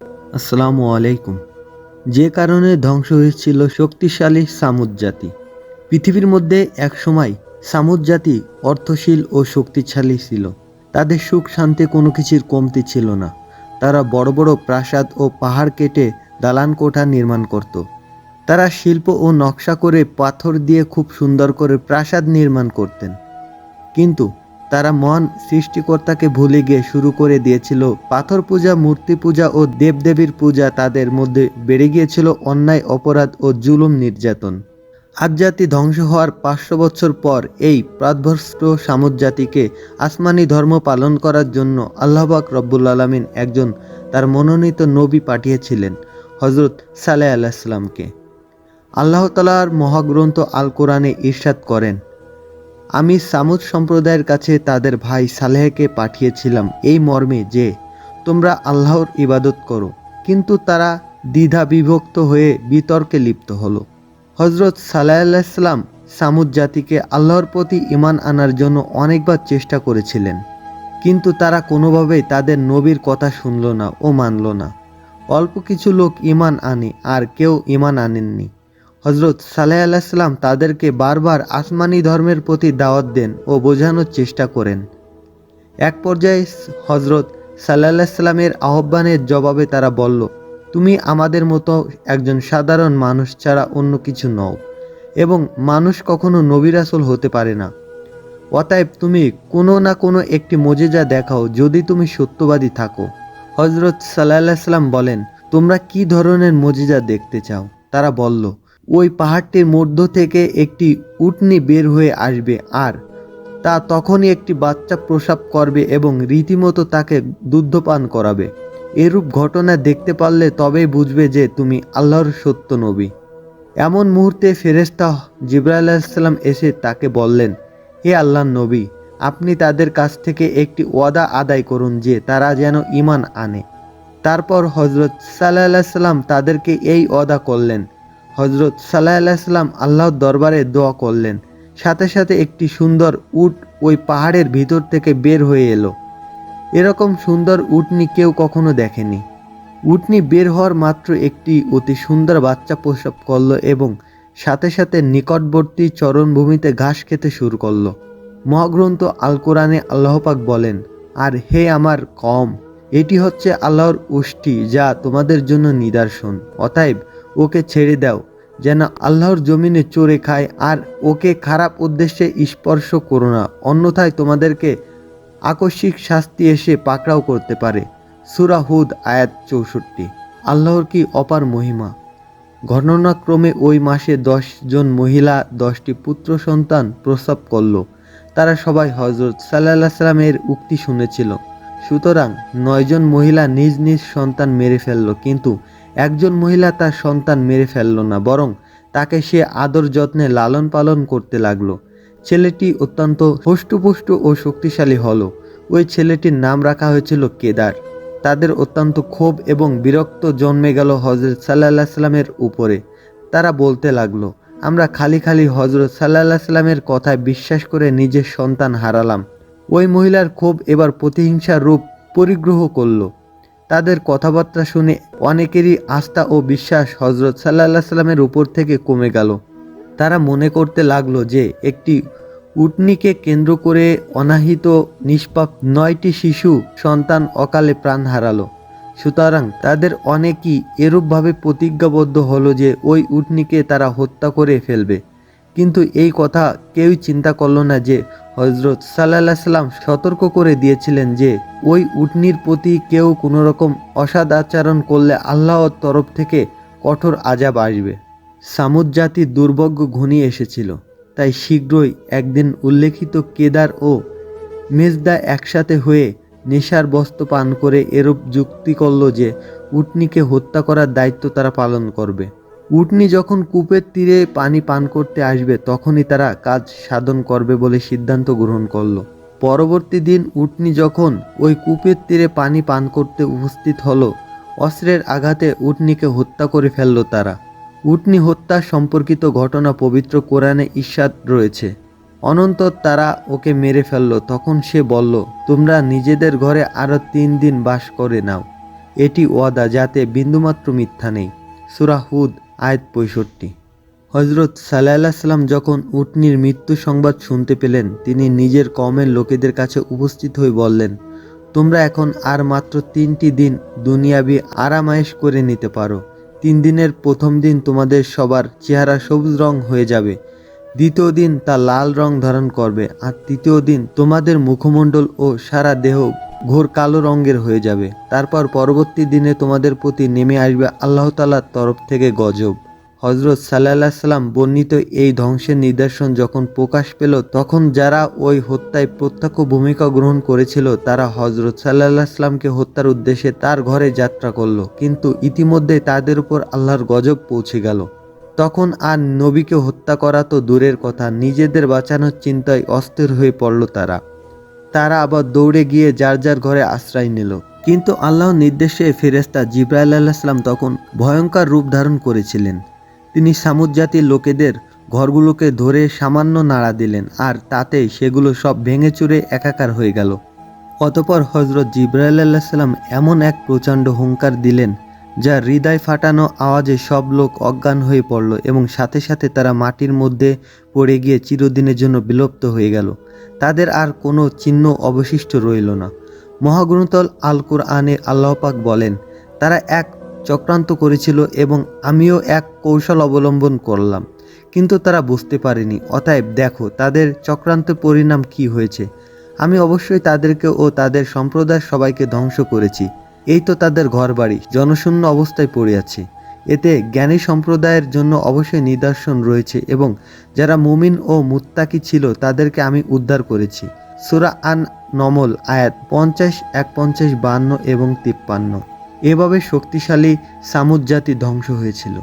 আসসালামু আলাইকুম। যে কারণে ধ্বংস হয়েছিল শক্তিশালী সামুদ জাতি। পৃথিবীর মধ্যে এক সময় সামুদ জাতি অর্থশীল ও শক্তিশালী ছিল। তাদের সুখ শান্তি কোনো কিছুর কমতি ছিল না। তারা বড় বড় প্রাসাদ ও পাহাড় কেটে দালান কোঠা নির্মাণ করত। তারা শিল্প ও নকশা করে পাথর দিয়ে খুব সুন্দর করে প্রাসাদ নির্মাণ করতেন। কিন্তু তারা মহান সৃষ্টিকর্তাকে ভুলে গিয়ে শুরু করে দিয়েছিল। পাথর পূজা, মূর্তি পূজা ও দেবদেবীর পূজা তাদের মধ্যে বেড়ে গিয়েছিল অন্যায়, অপরাধ ও জুলুম নির্যাতন। আজ জাতি ধ্বংস হওয়ার পাঁচশো বছর পর এই প্রাদভ্রষ্ট সামুদ জাতিকে আসমানি ধর্ম পালন করার জন্য আল্লাহবাক রব্বুল আলমিন একজন তার মনোনীত নবী পাঠিয়েছিলেন হজরত সালে আলাইসাল্লামকে আল্লাহ তালার মহাগ্রন্থ আল কোরআনে ঈর্ষাদ করেন আমি সামুদ সম্প্রদায়ের কাছে তাদের ভাই সালেহকে পাঠিয়েছিলাম এই মর্মে যে, তোমরা আল্লাহর ইবাদত করো। কিন্তু তারা দ্বিধা বিভক্ত হয়ে বিতর্কে লিপ্ত হলো। হজরত সাল্লাহ আলাইসাল্লাম সামুদ জাতিকে আল্লাহর প্রতি ইমান আনার জন্য অনেকবার চেষ্টা করেছিলেন। কিন্তু তারা কোনোভাবেই তাদের নবীর কথা শুনল না ও মানল না। অল্প কিছু লোক ইমান আনে আর কেউ ইমান আনেননি। হজরত সালেহ আলাইসাল্লাম তাদেরকে বারবার আসমানি ধর্মের প্রতি দাওয়াত দেন ও বোঝানোর চেষ্টা করেন। এক পর্যায়ে হজরত সাল্লাহ সাল্লামের আহ্বানের জবাবে তারা বলল, তুমি আমাদের মতো একজন সাধারণ মানুষ ছাড়া অন্য কিছু নও এবং মানুষ কখনো নবিরাসল হতে পারে না। অতএব তুমি কোনো না কোনো একটি মজেজা দেখাও যদি তুমি সত্যবাদী থাকো। হজরত সাল্লাহ সাল্লাম বলেন, তোমরা কি ধরনের মজিজা দেখতে চাও? তারা বলল ওই পাহাড়টির মধ্য থেকে একটি উটনি বের হয়ে আসবে আর তা তখনই একটি বাচ্চা প্রসাব করবে এবং রীতিমতো তাকে দুগ্ধপান করাবে। এরূপ ঘটনা দেখতে পারলে তবেই বুঝবে যে তুমি আল্লাহর সত্য নবী। এমন মুহূর্তে ফেরেস্তা জিব্রাইল আলাইসাল্লাম এসে তাকে বললেন, হে আল্লাহর নবী, আপনি তাদের কাছ থেকে একটি ওয়াদা আদায় করুন যে তারা যেন ইমান আনে। তারপর হজরত সাল্লাহ সাল্লাম তাদেরকে এই ওয়াদা করলেন হজরত সাল্লাহ আলাইসাল্লাম আল্লাহর দরবারে দোয়া করলেন। সাথে সাথে একটি সুন্দর উট ওই পাহাড়ের ভিতর থেকে বের হয়ে এলো। এরকম সুন্দর উটনি কেউ কখনো দেখেনি। উটনি বের হওয়ার মাত্র একটি অতি সুন্দর বাচ্চা প্রসব করল এবং সাথে সাথে নিকটবর্তী চরণভূমিতে ঘাস খেতে শুরু করল। মহাগ্রন্থ আল কোরআনে আল্লাহপাক বলেন, আর হে আমার কম, এটি হচ্ছে আল্লাহর উষ্টি যা তোমাদের জন্য নিদর্শন, অতএব ওকে ছেড়ে দাও। যেন আল্লাহর জমিনে চড়ে খায় আর ওকে খারাপ উদ্দেশ্যে স্পর্শ করো না। অন্যথায় তোমাদেরকে আকস্মিক শাস্তি এসে পাকড়াও করতে পারে। সুরা হুদ, আয়াত চৌষট্টি। আল্লাহর কি অপার মহিমা? ঘটনাক্রমে ওই মাসে জন মহিলা, দশটি পুত্র সন্তান প্রসব করল। তারা সবাই হজরত সাল্লাহ সাল্লামের উক্তি শুনেছিল। সুতরাং নয়জন মহিলা নিজ নিজ সন্তান মেরে ফেলল, কিন্তু একজন মহিলা তার সন্তান মেরে ফেলল না, বরং তাকে সে আদর যত্নে লালন পালন করতে লাগল। ছেলেটি অত্যন্ত হষ্টপুষ্ট ও শক্তিশালী হলো। ওই ছেলেটির নাম রাখা হয়েছিল কেদার। তাদের অত্যন্ত ক্ষোভ এবং বিরক্ত জন্মে গেল হজরত সাল্লাহ সাল্লামের উপরে। তারা বলতে লাগল, আমরা খালি খালি হজরত সাল্লাহ সাল্লামের কথায় বিশ্বাস করে নিজের সন্তান হারালাম। ওই মহিলার ক্ষোভ এবার প্রতিহিংসার রূপ পরিগ্রহ করল। তাদের কথাবার্তা শুনে অনেকেরই আস্থা ও বিশ্বাস হজরত সাল্লাহ সাল্লামের উপর থেকে কমে গেল। তারা মনে করতে লাগল যে একটি উটনিকে কেন্দ্র করে অনাহিত নিষ্পাপ নয়টি শিশু সন্তান অকালে প্রাণ হারালো। সুতরাং তাদের অনেকেই এরূপভাবে প্রতিজ্ঞাবদ্ধ হলো যে ওই উটনিকে তারা হত্যা করে ফেলবে। কিন্তু এই কথা কেউই চিন্তা করল না যে হজরত সাল্লাহ সাল্লাম সতর্ক করে দিয়েছিলেন যে ওই উটনির প্রতি কেউ কোনো রকম অসাদ আচরণ করলে আল্লাহর তরফ থেকে কঠোর আজাব আসবে। সামুদ জাতি দুর্ভাগ্য ঘনিয়ে এসেছিল। তাই শীঘ্রই একদিন উল্লেখিত কেদার ও মেজদা একসাথে হয়ে নেশার বস্ত্র পান করে এরূপ যুক্তি করল যে উটনিকে হত্যা করার দায়িত্ব তারা পালন করবে। উটনি যখন কূপের তীরে পানি পান করতে আসবে, তখনই তারা কাজ সাধন করবে বলে সিদ্ধান্ত গ্রহণ করল। পরবর্তী দিন উটনি যখন ওই কূপের তীরে পানি পান করতে উপস্থিত হলো, অস্ত্রের আঘাতে উটনিকে হত্যা করে ফেলল তারা। উটনি হত্যা সম্পর্কিত ঘটনা পবিত্র কোরআনে ঈর্ষাদ রয়েছে। অনন্তর তারা ওকে মেরে ফেলল, তখন সে বলল, তোমরা নিজেদের ঘরে আরও তিন দিন বাস করে নাও। এটি ওয়াদা যাতে বিন্দুমাত্র মিথ্যা নেই। সুরা হুদ আয়াত পঁয়ষট্টি। হজরত সাল্লাহ সাল্লাম যখন উটনির মৃত্যু সংবাদ শুনতে পেলেন, তিনি নিজের কমের লোকেদের কাছে উপস্থিত হয়ে বললেন, তোমরা এখন আর মাত্র তিনটি দিন দুনিয়াবি আরামায়েশ করে নিতে পারো। তিন দিনের প্রথম দিন তোমাদের সবার চেহারা সবুজ রং হয়ে যাবে। দ্বিতীয় দিন তা লাল রং ধারণ করবে। আর তৃতীয় দিন তোমাদের মুখমণ্ডল ও সারা দেহ ঘোর কালো রঙের হয়ে যাবে। তারপর পরবর্তী দিনে তোমাদের প্রতি নেমে আসবে আল্লাহ তালার তরফ থেকে গজব। হজরত সাল্লাহ সাল্লাম বর্ণিত এই ধ্বংসের নিদর্শন যখন প্রকাশ পেল, তখন যারা ওই হত্যায় প্রত্যক্ষ ভূমিকা গ্রহণ করেছিল, তারা হজরত সাল্লাহ সাল্লামকে হত্যার উদ্দেশ্যে তার ঘরে যাত্রা করল। কিন্তু ইতিমধ্যে তাদের উপর আল্লাহর গজব পৌঁছে গেল। তখন আর নবীকে হত্যা করা তো দূরের কথা, নিজেদের বাঁচানোর চিন্তায় অস্থির হয়ে পড়ল তারা। তারা আবার দৌড়ে গিয়ে যার যার ঘরে আশ্রয় নিল। কিন্তু আল্লাহর নির্দেশে ফেরেস্তা জিব্রাইল আল্লাহাম তখন ভয়ঙ্কর রূপ ধারণ করেছিলেন। তিনি সামুদ জাতির লোকেদের ঘরগুলোকে ধরে সামান্য নাড়া দিলেন আর তাতে সেগুলো সব ভেঙে চুরে একাকার হয়ে গেল। অতপর হজরত জিব্রাইল আল্লাহাম এমন এক প্রচণ্ড হুঙ্কার দিলেন যা হৃদয় ফাটানো আওয়াজে সব লোক অজ্ঞান হয়ে পড়ল এবং সাথে সাথে তারা মাটির মধ্যে পড়ে গিয়ে চিরদিনের জন্য বিলুপ্ত হয়ে গেল। তাদের আর কোনো চিহ্ন অবশিষ্ট রইল না। মহাগ্রন্থল আল কুরআনে আল্লাহপাক বলেন, তারা এক চক্রান্ত করেছিল এবং আমিও এক কৌশল অবলম্বন করলাম, কিন্তু তারা বুঝতে পারেনি। অতএব দেখো, তাদের চক্রান্তের পরিণাম কি হয়েছে। আমি অবশ্যই তাদেরকে ও তাদের সম্প্রদায়ের সবাইকে ধ্বংস করেছি। এই তো তাদের ঘরবাড়ি, জনশূন্য অবস্থায় পড়ে আছে। এতে জ্ঞানী সম্প্রদায়ের জন্য অবশ্যই নিদর্শন রয়েছে এবং যারা মুমিন ও মুত্তাকি ছিল তাদেরকে আমি উদ্ধার করেছি। সুরা আন নমল আয়াত পঞ্চাশ, এক পঞ্চাশ, বান্ন এবং তিপ্পান্ন। এভাবে শক্তিশালী সামুদ জাতি ধ্বংস হয়েছিল।